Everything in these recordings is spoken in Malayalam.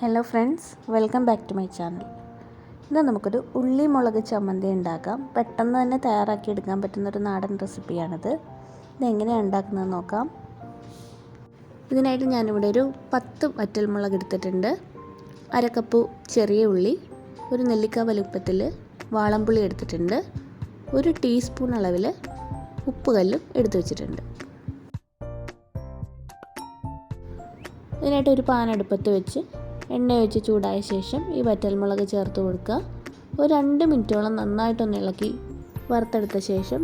Hello friends welcome back to my channel ഇന്ന് നമുക്കൊരു ഉള്ളി മുളക് ചമ്മന്തി ഉണ്ടാക്കാം. പെട്ടെന്ന് തന്നെ തയ്യാറാക്കി എടുക്കാൻ പറ്റുന്ന ഒരു നാടൻ റെസിപ്പിയാണിത്. ഇതെങ്ങനെയാണ് ഉണ്ടാക്കുന്നത് നോക്കാം. ഇതിനായിട്ട് ഞാനിവിടെ ഒരു പത്ത് വറ്റൽമുളക് എടുത്തിട്ടുണ്ട്. അരക്കപ്പ് ചെറിയ ഉള്ളി ഒരു നെല്ലിക്ക വലുപ്പത്തിൽ വാളംപുളി എടുത്തിട്ടുണ്ട്. ഒരു ടീസ്പൂൺ അളവിൽ ഉപ്പുകല്ലും എടുത്തു വച്ചിട്ടുണ്ട്. ഇതിനായിട്ട് ഒരു പാൻ അടുപ്പത്ത് വെച്ച് എണ്ണ ഒഴിച്ച് ചൂടായ ശേഷം ഈ വറ്റൽമുളക് ചേർത്ത് കൊടുക്കുക. ഒരു രണ്ട് മിനിറ്റോളം നന്നായിട്ടൊന്ന് ഇളക്കി വറുത്തെടുത്ത ശേഷം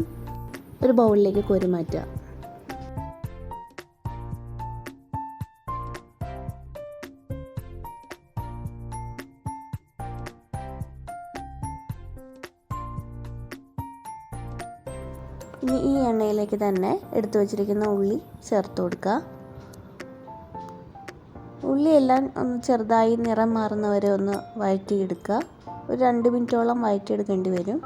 ഒരു ബൗളിലേക്ക് കോരി മാറ്റുക. ഇനി ഈ എണ്ണയിലേക്ക് തന്നെ എടുത്തു വച്ചിരിക്കുന്ന ഉള്ളി ചേർത്ത് കൊടുക്കുക. ഉള്ളിയെല്ലാം ഒന്ന് ചെറുതായി നിറം മാറുന്നവരെ ഒന്ന് വഴറ്റിയെടുക്കുക. ഒരു രണ്ട് മിനിറ്റോളം വഴറ്റിയെടുക്കേണ്ടി വരും.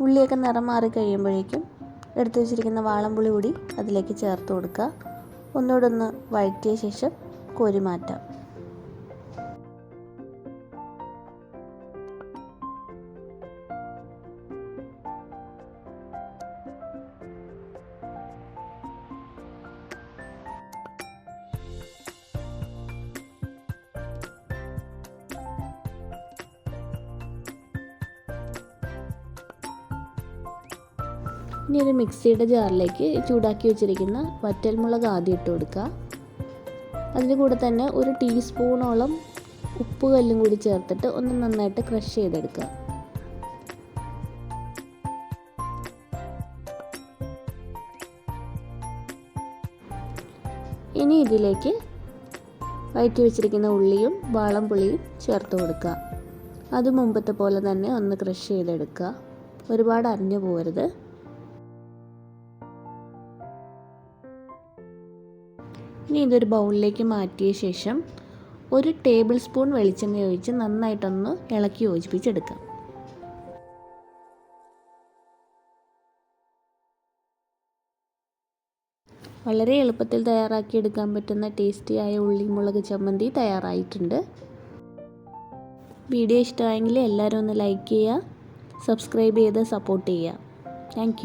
ഉള്ളിയൊക്കെ നിറം മാറി കഴിയുമ്പോഴേക്കും എടുത്തു വെച്ചിരിക്കുന്ന വാളംപുളി കൂടി അതിലേക്ക് ചേർത്ത് കൊടുക്കുക. ഒന്നുകൂടെ ഒന്ന് വഴറ്റിയ ശേഷം കോരി മാറ്റാം ഇനി ഒരു മിക്സിയുടെ ജാറിലേക്ക് ചൂടാക്കി വെച്ചിരിക്കുന്ന വറ്റൽമുളക് ആദ്യം ഇട്ട് കൊടുക്കുക. അതിന്റെ കൂടെ തന്നെ ഒരു ടീസ്പൂണോളം ഉപ്പ് കല്ലും കൂടി ചേർത്തിട്ട് ഒന്ന് നന്നായിട്ട് ക്രഷ് ചെയ്തെടുക്കുക. ഇനി ഇതിലേക്ക് വയറ്റി വെച്ചിരിക്കുന്ന ഉള്ളിയും വാളംപുളിയും ചേർത്ത് കൊടുക്കുക. അത് മുമ്പത്തെ പോലെ തന്നെ ഒന്ന് ക്രഷ് ചെയ്തെടുക്കുക. ഒരുപാട് അരിഞ്ഞു പോകരുത്. ഇനി ഇതൊരു ബൗളിലേക്ക് മാറ്റിയ ശേഷം ഒരു ടേബിൾ സ്പൂൺ വെളിച്ചെണ്ണ ഒഴിച്ച് നന്നായിട്ടൊന്ന് ഇളക്കി യോജിപ്പിച്ചെടുക്കാം. വളരെ എളുപ്പത്തിൽ തയ്യാറാക്കിയെടുക്കാൻ പറ്റുന്ന ടേസ്റ്റിയായ ഉള്ളി മുളക് ചമ്മന്തി തയ്യാറായിട്ടുണ്ട്. വീഡിയോ ഇഷ്ടമായെങ്കിൽ എല്ലാവരും ഒന്ന് ലൈക്ക് ചെയ്യുക സബ്സ്ക്രൈബ് ചെയ്ത് സപ്പോർട്ട് ചെയ്യുക. താങ്ക്